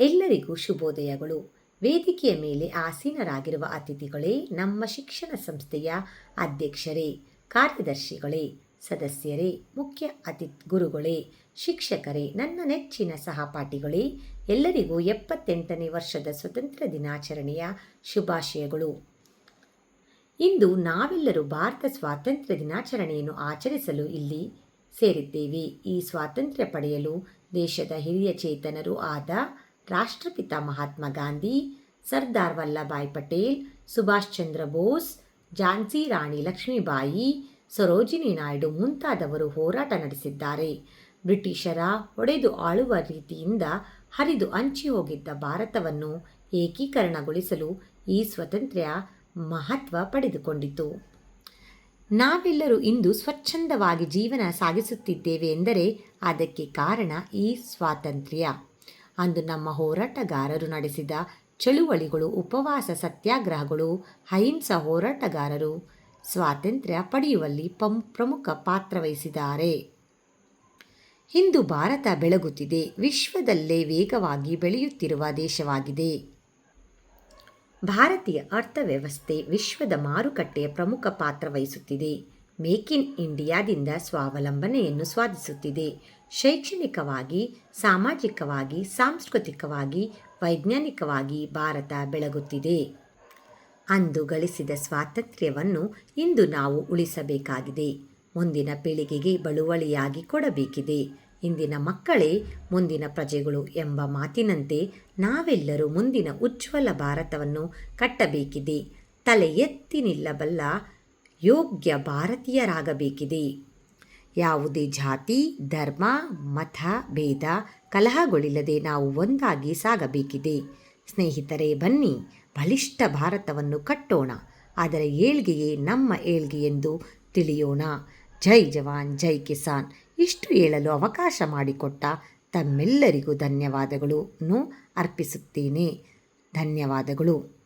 ಎಲ್ಲರಿಗೂ ಶುಭೋದಯಗಳು. ವೇದಿಕೆಯ ಮೇಲೆ ಆಸೀನರಾಗಿರುವ ಅತಿಥಿಗಳೇ, ನಮ್ಮ ಶಿಕ್ಷಣ ಸಂಸ್ಥೆಯ ಅಧ್ಯಕ್ಷರೇ, ಕಾರ್ಯದರ್ಶಿಗಳೇ, ಸದಸ್ಯರೇ, ಮುಖ್ಯ ಅತಿ ಗುರುಗಳೇ, ಶಿಕ್ಷಕರೇ, ನನ್ನ ನೆಚ್ಚಿನ ಸಹಪಾಠಿಗಳೇ, ಎಲ್ಲರಿಗೂ ಎಪ್ಪತ್ತೆಂಟನೇ ವರ್ಷದ ಸ್ವತಂತ್ರ ದಿನಾಚರಣೆಯ ಶುಭಾಶಯಗಳು. ಇಂದು ನಾವೆಲ್ಲರೂ ಭಾರತ ಸ್ವಾತಂತ್ರ್ಯ ದಿನಾಚರಣೆಯನ್ನು ಆಚರಿಸಲು ಇಲ್ಲಿ ಸೇರಿದ್ದೇವೆ. ಈ ಸ್ವಾತಂತ್ರ್ಯ ಪಡೆಯಲು ದೇಶದ ಹಿರಿಯ ಚೇತನರು ಆದ ರಾಷ್ಟ್ರಪಿತ ಮಹಾತ್ಮ ಗಾಂಧಿ, ಸರ್ದಾರ್ ವಲ್ಲಭಾಯ್ ಪಟೇಲ್, ಸುಭಾಷ್ ಚಂದ್ರ ಬೋಸ್, ಝಾನ್ಸಿ ರಾಣಿ ಲಕ್ಷ್ಮೀಬಾಯಿ, ಸರೋಜಿನಿ ನಾಯ್ಡು ಮುಂತಾದವರು ಹೋರಾಟ ನಡೆಸಿದ್ದಾರೆ. ಬ್ರಿಟಿಷರ ಒಡೆದು ಆಳುವ ರೀತಿಯಿಂದ ಹರಿದು ಹಂಚಿ ಹೋಗಿದ್ದ ಭಾರತವನ್ನು ಏಕೀಕರಣಗೊಳಿಸಲು ಈ ಸ್ವಾತಂತ್ರ್ಯ ಮಹತ್ವ ಪಡೆದುಕೊಂಡಿತು. ನಾವೆಲ್ಲರೂ ಇಂದು ಸ್ವಚ್ಛಂದವಾಗಿ ಜೀವನ ಸಾಗಿಸುತ್ತಿದ್ದೇವೆ ಎಂದರೆ ಅದಕ್ಕೆ ಕಾರಣ ಈ ಸ್ವಾತಂತ್ರ್ಯ. ಅಂದು ನಮ್ಮ ಹೋರಾಟಗಾರರು ನಡೆಸಿದ ಚಳುವಳಿಗಳು, ಉಪವಾಸ, ಸತ್ಯಾಗ್ರಹಗಳು, ಅಹಿಂಸಾ ಹೋರಾಟಗಾರರು ಸ್ವಾತಂತ್ರ್ಯ ಪಡೆಯುವಲ್ಲಿ ಪಂ, ಪ್ರಮುಖ ಪಾತ್ರ ವಹಿಸಿದ್ದಾರೆ. ಇಂದು ಭಾರತ ಬೆಳಗುತ್ತಿದೆ. ವಿಶ್ವದಲ್ಲೇ ವೇಗವಾಗಿ ಬೆಳೆಯುತ್ತಿರುವ ದೇಶವಾಗಿದೆ. ಭಾರತೀಯ ಅರ್ಥವ್ಯವಸ್ಥೆ ವಿಶ್ವದ ಮಾರುಕಟ್ಟೆಯ ಪ್ರಮುಖ ಪಾತ್ರ ವಹಿಸುತ್ತಿದೆ. ಮೇಕ್ ಇನ್ ಇಂಡಿಯಾದಿಂದ ಸ್ವಾವಲಂಬನೆಯನ್ನು ಸ್ವಾದಿಸುತ್ತಿದೆ. ಶೈಕ್ಷಣಿಕವಾಗಿ, ಸಾಮಾಜಿಕವಾಗಿ, ಸಾಂಸ್ಕೃತಿಕವಾಗಿ, ವೈಜ್ಞಾನಿಕವಾಗಿ ಭಾರತ ಬೆಳಗುತ್ತಿದೆ. ಅಂದು ಗಳಿಸಿದ ಸ್ವಾತಂತ್ರ್ಯವನ್ನು ಇಂದು ನಾವು ಉಳಿಸಬೇಕಾಗಿದೆ. ಮುಂದಿನ ಪೀಳಿಗೆಗೆ ಬಳುವಳಿಯಾಗಿ ಕೊಡಬೇಕಿದೆ. ಇಂದಿನ ಮಕ್ಕಳೇ ಮುಂದಿನ ಪ್ರಜೆಗಳು ಎಂಬ ಮಾತಿನಂತೆ ನಾವೆಲ್ಲರೂ ಮುಂದಿನ ಉಜ್ವಲ ಭಾರತವನ್ನು ಕಟ್ಟಬೇಕಿದೆ. ತಲೆ ಎತ್ತಿ ನಿಲ್ಲಬಲ್ಲ ಯೋಗ್ಯ ಭಾರತೀಯರಾಗಬೇಕಿದೆ. ಯಾವುದೇ ಜಾತಿ, ಧರ್ಮ, ಮತ, ಭೇದ, ಕಲಹಗಳಿಲ್ಲದೆ ನಾವು ಒಂದಾಗಿ ಸಾಗಬೇಕಿದೆ. ಸ್ನೇಹಿತರೇ, ಬನ್ನಿ, ಬಲಿಷ್ಠ ಭಾರತವನ್ನು ಕಟ್ಟೋಣ. ಅದರ ಏಳ್ಗೆಯೇ ನಮ್ಮ ಏಳ್ಗೆ ಎಂದು ತಿಳಿಯೋಣ. ಜೈ ಜವಾನ್, ಜೈ ಕಿಸಾನ್. ಇಷ್ಟು ಹೇಳಲು ಅವಕಾಶ ಮಾಡಿಕೊಟ್ಟ ತಮ್ಮೆಲ್ಲರಿಗೂ ಧನ್ಯವಾದಗಳನ್ನು ಅರ್ಪಿಸುತ್ತೇನೆ. ಧನ್ಯವಾದಗಳು.